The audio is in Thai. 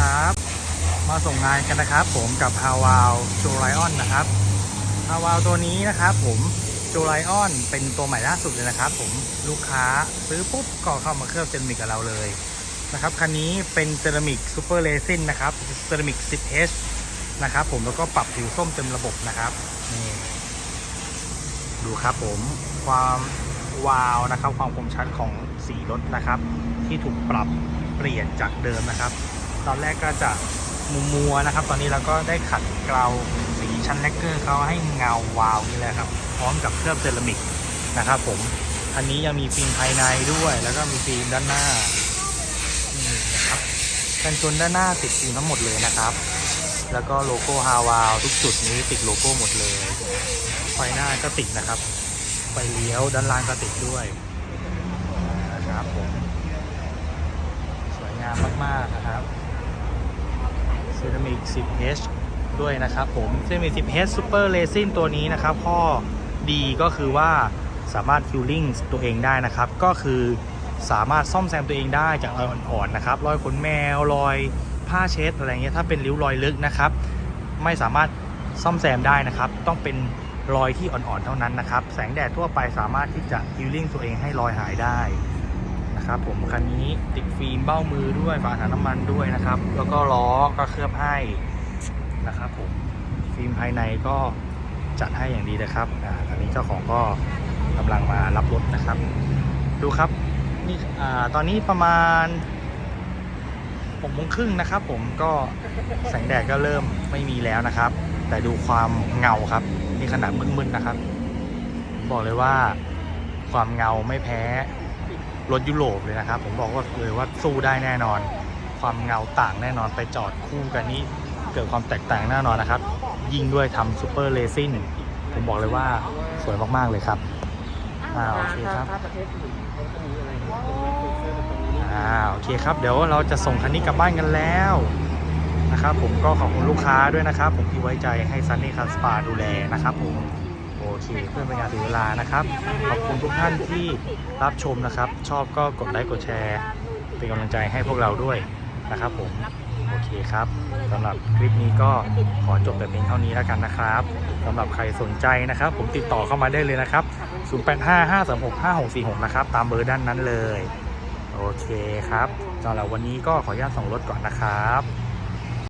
ครับ มาส่งงานกันนะครับ ผมกับฮาวาวโจไลออนนะครับฮาวาวตัวนี้นะครับ ผมโจไลออนเป็นตัวใหม่ล่าสุดเลยนะครับ ผมลูกค้าซื้อปุ๊บก็เข้ามาเคลือบเซรามิกกับเราเลยนะครับคันนี้เป็นเซรามิกซูเปอร์เลซินนะครับเซรามิก 10H นะครับ ผมแล้วก็ปรับผิวส้มเต็มระบบนะครับนี่ดูครับผมความวาวนะครับ ความคมชัดของสีรถนะครับ ที่ถูกปรับเปลี่ยนจากเดิมนะครับ ตอนแรกก็จะมัวมัวๆนะครับ ตอนนี้เราก็ได้ขัดเกลาสีชั้นแลกเกอร์เขาให้เงาวาวนี่เลยครับ พร้อมกับเคลือบเซรามิกนะครับผมอันนี้ยังมีฟิล์มภายในด้วย แล้วก็มีฟิล์มด้านหน้านี่นะครับกันชนด้านหน้าติดฟิล์มทั้งหมดเลยนะครับ แล้วก็โลโก้ฮาวาวทุกจุดนี้ติดโลโก้หมดเลยไฟหน้าก็ติดนะครับไฟเลี้ยวด้านล่างก็ติดด้วยนะครับผมสวยงามมากๆนะครับ ซรามิก 10H ด้วยนะครับผมเซรามิก 10H Super Resin ตัวนี้นะครับข้อดีก็คือว่าสามารถฟิลลิ่งตัวเองได้นะครับ ก็คือสามารถซ่อมแซมตัวเองได้จากรอยอ่อนๆนะครับ รอยขนแมว รอยผ้าเช็ดอะไรเงี้ยถ้าเป็นริ้วรอยลึกนะครับ ไม่สามารถซ่อมแซมได้นะครับ ต้องเป็นรอยที่อ่อนๆเท่านั้นนะครับ แสงแดดทั่วไปสามารถที่จะฮิลลิ่งตัวเองให้รอยหายได้ นะครับผมคันนี้ติดฟิล์มเบ้ามือด้วยฝาถังน้ำมันด้วยนะครับ แล้วก็ล้อก็เคลือบให้นะครับผมฟิล์มภายในก็จัดให้อย่างดีนะครับอ่าตอนนี้เจ้าของก็กำลังมารับรถนะครับ ดูครับนี่อ่าตอนนี้ประมาณหกโมงครึ่งนะครับ ผมก็แสงแดดก็เริ่มไม่มีแล้วนะครับ แต่ดูความเงาครับนี่ขนาดมืดๆนะครับ บอกเลยว่าความเงาไม่แพ้ รถยุโรปเลยนะครับ ผมบอกว่าเลยว่าสู้ได้แน่นอน ความเงาต่างแน่นอนไปจอดคู่กันนี้เกิดความแตกต่างแน่นอนนะครับ ยิ่งด้วยทำซูเปอร์เลซิ่งผมบอกเลยว่าสวยมาก ๆ เลยครับอ่าโอเคครับอ่าโอเคครับ เดี๋ยวเราจะส่งคันนี้กลับบ้านกันแล้วนะครับผมก็ขอบคุณลูกค้าด้วยนะครับ ผมที่ไว้ใจให้ซันนี่คัสปาดูแลนะครับผม โอเคเพื่อเป็นการเสียเวลานะครับ ขอบคุณทุกท่านที่รับชมนะครับ ชอบก็กดไลค์กดแชร์ เป็นกำลังใจให้พวกเราด้วยนะครับผมโอเคครับสำหรับคลิปนี้ก็ขอจบแต่เพียงเท่านี้แล้วกันนะครับสำหรับใครสนใจนะครับ ผมติดต่อเข้ามาได้เลยนะครับ 0855365646 นะครับ ตามเบอร์ด้านนั้นเลย โอเคครับสำหรับวันนี้ก็ขออนุญาตส่งรถก่อนนะครับ